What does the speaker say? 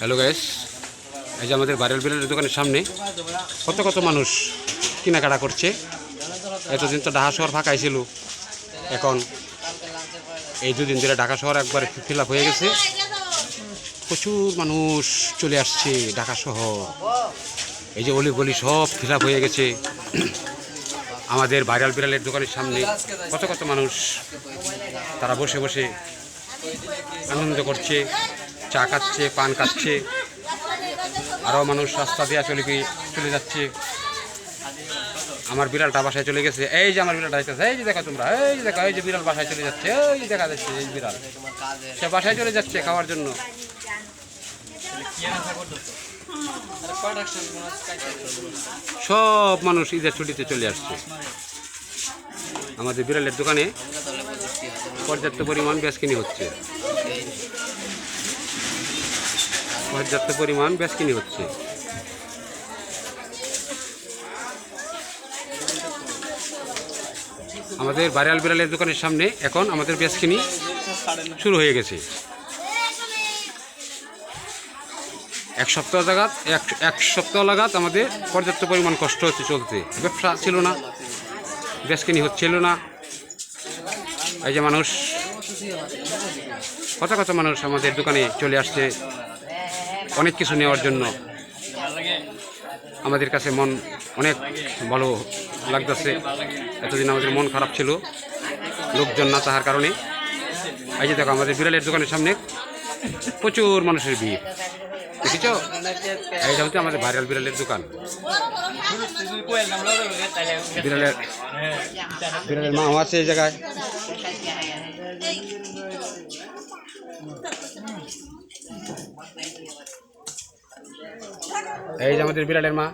Hello gas এই যে আমাদের বারেল বিলের দোকানের সামনে কত কত মানুষ কেনাকাটা করছে। এতদিন তো ঢাকা শহর ফাঁকাই ছিল। এখন এই দুদিন ধরে ঢাকা শহর একবার ফিল হয়ে গেছে। প্রচুর মানুষ চলে আসছে ঢাকা শহর। এই যে অলি গলি সব ফিল হয়ে গেছে। আমাদের ভাইরাল বিড়ালের দোকানের সামনে কত কত মানুষ তারা বসে বসে আনন্দ করছে। চা খাচ্ছে, পান খাচ্ছে, আরও মানুষ রাস্তা দিয়ে চলে চলে যাচ্ছে। আমার বিড়ালটা বাসায় চলে গেছে। এই যে আমার বিড়ালটা আসতেছে এই যে দেখো তোমরা, এই যে দেখো, এই যে বিড়াল বাসায় চলে যাচ্ছে, এই দেখা যাচ্ছে এই বিড়াল। সে বাসায় চলে যাচ্ছে খাওয়ার জন্য। সব মানুষ ঈদের ছুটিতে চলে আসছে। আমাদের বিড়ালের দোকানে পর্যাপ্ত পরিমাণ বেচকিনি হচ্ছে। পর্যাপ্ত পরিমাণ বেচকিনি হচ্ছে। আমাদের বারিয়াল বিড়ালের দোকানের সামনে এখন আমাদের বেচকিনি শুরু হয়ে গেছে। এক সপ্তাহ লাগাত এক এক সপ্তাহ লাগাত আমাদের পর্যাপ্ত পরিমাণ কষ্ট হচ্ছে চলতে। ব্যবসা ছিল না বেচকিনি হচ্ছিল না। এই যে মানুষ, কত কত মানুষ আমাদের দোকানে চলে আসছে। অনেক কিছু নেওয়ার জন্য আমাদের কাছে মন অনেক ভালো লাগতেছে। এতদিন আমাদের মন খারাপ ছিল লোকজন না তাহার কারণে। এই যে দেখো, আমাদের বিড়ালের দোকানের সামনে প্রচুর মানুষের ভিড়। দেখেছ? এইটা হচ্ছে আমাদের ভাইরাল বিড়ালের দোকান। বিড়ালের বিড়ালের মা আছে এই জায়গায়। এই যে আমাদের বিড়ালের মা